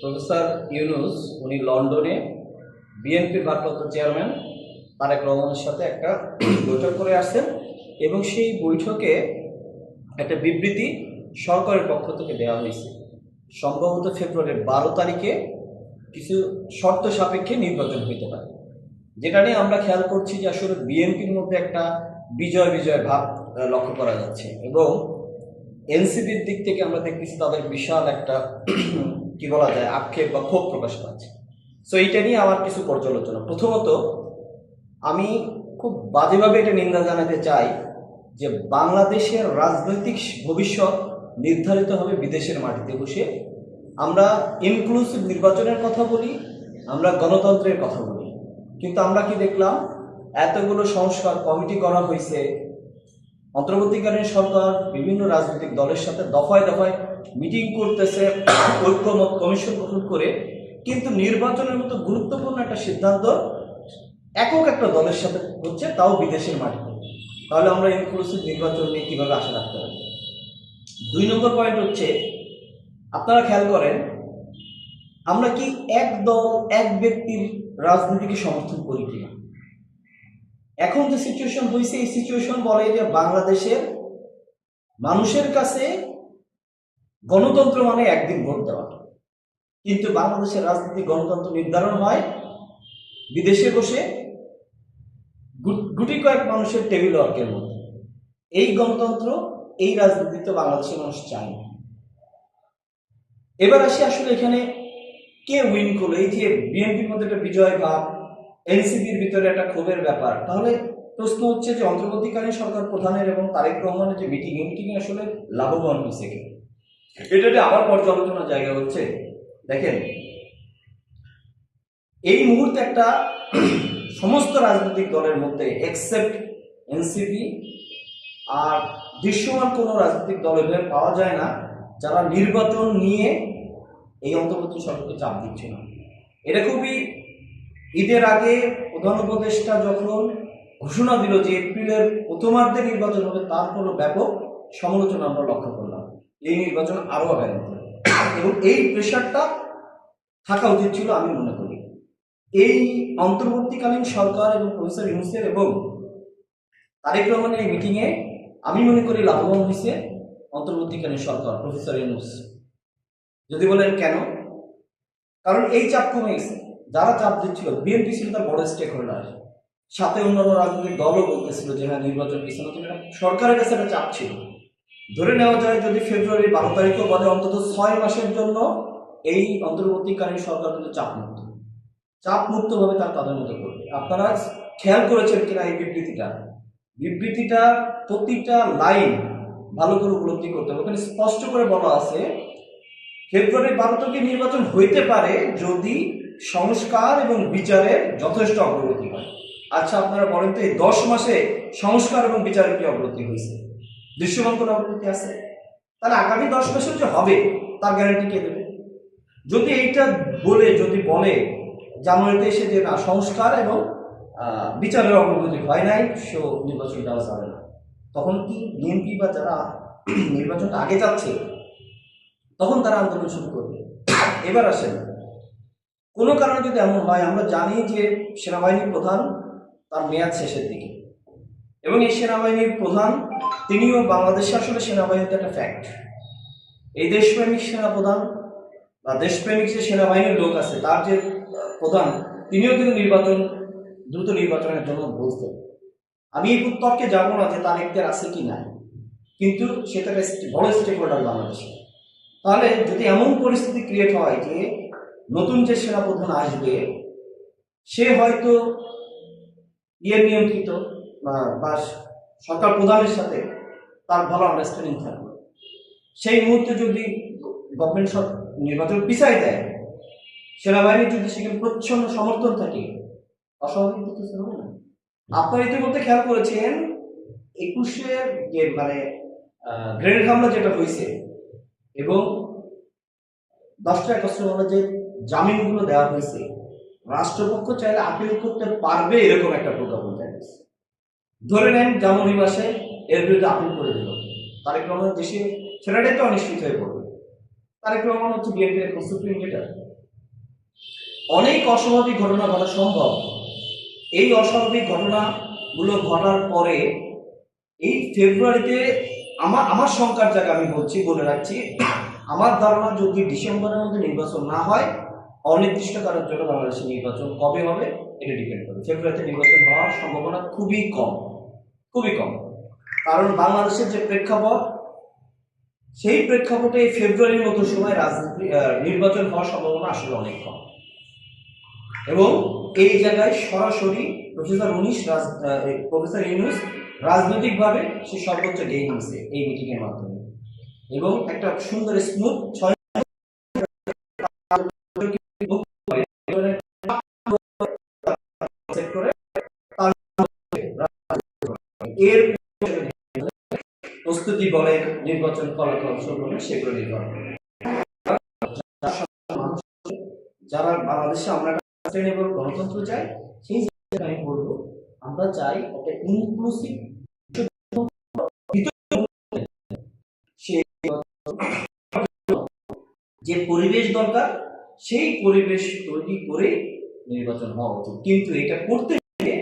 Professor Yunus, উনি লন্ডনে বিএনপির ভারপ্রাপ্ত চেয়ারম্যান তারেক রহমানের সাথে একটা বৈঠক করে আসছেন এবং সেই বৈঠকে একটা বিবৃতি সরকারের পক্ষ থেকে দেওয়া হয়েছে। সম্ভবত ফেব্রুয়ারির বারো তারিখে কিছু শর্ত সাপেক্ষে নির্বাচন হইতে পারে। যেটা নিয়ে আমরা খেয়াল করছি যে আসলে বিএনপির মধ্যে একটা বিজয় বিজয় ভাব লক্ষ্য করা যাচ্ছে এবং এনসিপির দিক থেকে আমরা দেখতেছি তাদের বিশাল একটা কি বলা যায়, আক্ষেপ বা ক্ষোভ প্রকাশ পাচ্ছে। সো এইটা নিয়ে আমার কিছু পর্যালোচনা। প্রথমত, আমি খুব বাজেভাবে এটা নিন্দা জানাতে চাই যে বাংলাদেশের রাজনৈতিক ভবিষ্যৎ নির্ধারিত হবে বিদেশের মাটিতে বসে। আমরা ইনক্লুসিভ নির্বাচনের কথা বলি, আমরা গণতন্ত্রের কথা বলি। কিন্তু আমরা কি দেখলাম, এতগুলো সংস্কার কমিটি করা হয়েছে। অন্তর্বর্তীকালীন সরকার, বিভিন্ন রাজনৈতিক দলের সাথে দফায় দফায় মিটিং করতেছে, ঐক্যমত কমিশন গঠন করে, কিন্তু নির্বাচনের মতো গুরুত্বপূর্ণ একটা সিদ্ধান্ত একক একটা দলের সাথে হচ্ছে, তাও বিদেশের মাটিতে তাহলে আমরা ইনক্লুসিভ নির্বাচন নিয়ে কীভাবে আশা রাখতে পারি? দুই নম্বর পয়েন্ট হচ্ছে, আপনারা খেয়াল করেন, আমরা কি এক দল, এক ব্যক্তির রাজনীতিকে সমর্থন করি কিনা? এখন যে সিচুয়েশন হয়েছে এই সিচুয়েশন বলে যে বাংলাদেশের মানুষের কাছে গণতন্ত্র মানে একদিন ভোট দেওয়া কিন্তু বাংলাদেশের রাজনীতি গণতন্ত্র নির্ধারণ হয় বিদেশে বসে গুটি কয়েক মানুষের টেবিল ওয়ার্কের মধ্যে। এই গণতন্ত্র, এই রাজনীতি তো বাংলাদেশের মানুষ চায় না। এবার আসি আসলে এখানে কে উইন করল? এই যে বিএনপির মধ্যে একটা বিজয় ভাব এনসিপির ভিতরে একটা ক্ষোভের ব্যাপার। তাহলে প্রশ্ন হচ্ছে যে অন্তর্বর্তীকালীন সরকার প্রধানের এবং তারেক রহমানের যে মিটিং এই মিটিং আসলে লাভবান হয়েছে কি? এটা আবার পর্যালোচনার জায়গা হচ্ছে। দেখেন, এই মুহূর্তে একটা সমস্ত রাজনৈতিক দলের মধ্যে এক্সেপ্ট এনসিপি আর দৃশ্যমান কোনো রাজনৈতিক দলের পাওয়া যায় না, যারা নির্বাচন নিয়ে এই অন্তর্বর্তী সরকারকে চাপ দিচ্ছে না এটা খুবই ঈদের আগে প্রধান উপদেষ্টা যখন ঘোষণা দিল যে এপ্রিলের প্রথমার্ধে নির্বাচন হবে, তার কোনো ব্যাপক সমালোচনা আমরা লক্ষ্য করলাম এই নির্বাচন আরও আগামী এবং এই প্রেশারটা থাকা উচিত ছিল আমি মনে করি। এই অন্তর্বর্তীকালীন সরকার এবং প্রফেসর ইউনুসের এবং তারেক রহমানের এই মিটিংয়ে আমি মনে করি লাভবান হয়েছে অন্তর্বর্তীকালীন সরকার, প্রফেসর ইউনুস। যদি বলেন কেন? কারণ এই চাপ কমে গেছে। যারা চাপ দিচ্ছিল বিএনপি ছিল তার বড় স্টেক হোল্ডার সাথে অন্যান্য রাজনৈতিক দলও বলতেছিল যে হ্যাঁ নির্বাচন পিছনে সরকারের কাছে একটা চাপ ছিল। ধরে নেওয়া যায় যদি ফেব্রুয়ারি বারো তারিখও বলে, অন্তত ছয় মাসের জন্য এই অন্তর্বর্তীকালীন সরকার কিন্তু চাপ মুক্ত চাপ মুক্ত ভাবে তার তাদের মতো করবে। আপনারা খেয়াল করেছেন কিনা এই বিবৃতিটা? বিবৃতিটা প্রতিটা লাইন ভালো করে উপলব্ধি করতে হবে। ওখানে স্পষ্ট করে বলা আছে, ফেব্রুয়ারি বারো তারিখে নির্বাচন হইতে পারে যদি সংস্কার এবং বিচারের যথেষ্ট অগ্রগতি হয়। আচ্ছা আপনারা বলেন তো এই দশ মাসে সংস্কার এবং বিচারের কি অগ্রগতি হয়েছে? দৃশ্যমান কোনো অগ্রগতি আছে, তাহলে আগামী দশ বছর যে হবে, তার গ্যারান্টি কে দেবে? যদি এইটা বলে, যদি বলে, জানুয়ারিতে এসে যে না, সংস্কার এবং বিচারের অগ্রগতি হয় নাই সে নির্বাচন দেওয়া যাবে না। তখন কি বিএনপি বা যারা নির্বাচনটা আগে যাচ্ছে তখন তারা আন্দোলন শুরু করবে? এবার আসেন, কোনো কারণে যদি এমন হয়, আমরা জানি যে সেনাবাহিনীর প্রধান তার মেয়াদ শেষের দিকে। এবং এই সেনাবাহিনীর প্রধান তিনিও বাংলাদেশে আসলে সেনাবাহিনীতে একটা ফ্যাক্ট এই দেশপ্রেমিক সেনা প্রধান বা দেশপ্রেমিক যে সেনাবাহিনীর লোক আছে, তার যে প্রধান, তিনিও কিন্তু নির্বাচন, দ্রুত নির্বাচনের জন্য বলতেন আমি এই তর্কে যাব না যে তার একদের আছে কি না কিন্তু সেটা বড় স্টেক হোল্ডার বাংলাদেশে। তাহলে যদি এমন পরিস্থিতি ক্রিয়েট হয় যে নতুন যে সেনাপ্রধান আসবে, সে হয়তো ইয়ে নিয়ন্ত্রিত বা- সরকার প্রধানের সাথে তার ভালো আন্ডারস্ট্যান্ডিং থাকবে সেই মুহূর্তে যদি গভর্নমেন্ট সব নির্বাচন পিছাই দেয় সেনাবাহিনীর যদি সেখানে প্রচ্ছন্ন সমর্থন থাকে, অস্বাভাবিক কিছু হবে না আপনারা ইতিমধ্যে খেয়াল করেছেন একুশের যে মানে গ্রেনেড হামলা যেটা হয়েছে এবং দশটা একস্ত্র মামলা যে জামিনগুলো দেওয়া হয়েছে, রাষ্ট্রপক্ষ চাইলে আপিল করতে পারবে এরকম একটা প্রজ্ঞাপন। ধরে নেন জানুয়ারি মাসে এর বিরুদ্ধে আপিল করে দিল। তারেক রহমান দেশে ছেলেটাই তো অনিশ্চিত হয়ে পড়বে। তারেক রহমান হচ্ছে বিএনপির এখন সুপ্রিম লিডার। অনেক অস্বাভাবিক ঘটনা ঘটা সম্ভব। এই অস্বাভাবিক ঘটনাগুলো ঘটার পরে এই ফেব্রুয়ারিতে আমার আমার সংখ্যার জায়গা আমি বলছি, বলে রাখছি, আমার ধারণা যদি ডিসেম্বরের মধ্যে নির্বাচন না হয়, অনির্দিষ্টকালের জন্য বাংলাদেশে নির্বাচন কবে হবে, এটা ডিপেন্ড করবে ফেব্রুয়ারিতে নির্বাচন হওয়ার সম্ভাবনা খুবই কম। খুবই কম। কারণ বাংলাদেশের যে প্রেক্ষাপট, সেই প্রেক্ষাপটে ফেব্রুয়ারির মতো সময় রাজনীতি নির্বাচন হওয়ার সম্ভাবনা আসলে অনেক কম। এবং এই জায়গায় সরাসরি প্রফেসর উনিশ প্রফেসর ইউনুস রাজনৈতিকভাবে সে সর্বোচ্চ গেইন নিছে এই মিটিংয়ের মাধ্যমে। এবং একটা সুন্দর স্মুথ ছয় নির্বাচন ফলাফল বলে সেগুলো নির্ভর করে। যারা বাংলাদেশে আমরা সাস্টেনেবল গণতন্ত্র চাই, সেই জায়গায় আমি বলব, আমরা চাই একটা ইনক্লুসিভ যে পরিবেশ দরকার, সেই পরিবেশ তৈরি করে নির্বাচন হওয়া উচিত। কিন্তু এটা করতে গেলে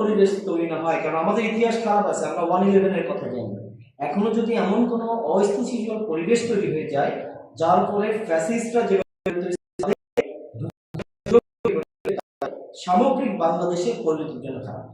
পরিবেশ তৈরি না হয়, কারণ আমাদের ইতিহাস খারাপ আছে, আমরা ওয়ান ইলেভেনের কথা জানি এখনও যদি এমন কোনো অস্থিতিশীল পরিবেশ তৈরি হয়ে যায়, যার ফলে ফ্যাসিস্টরা যেভাবে সামগ্রিক বাংলাদেশের পরিণতির জন্য খারাপ।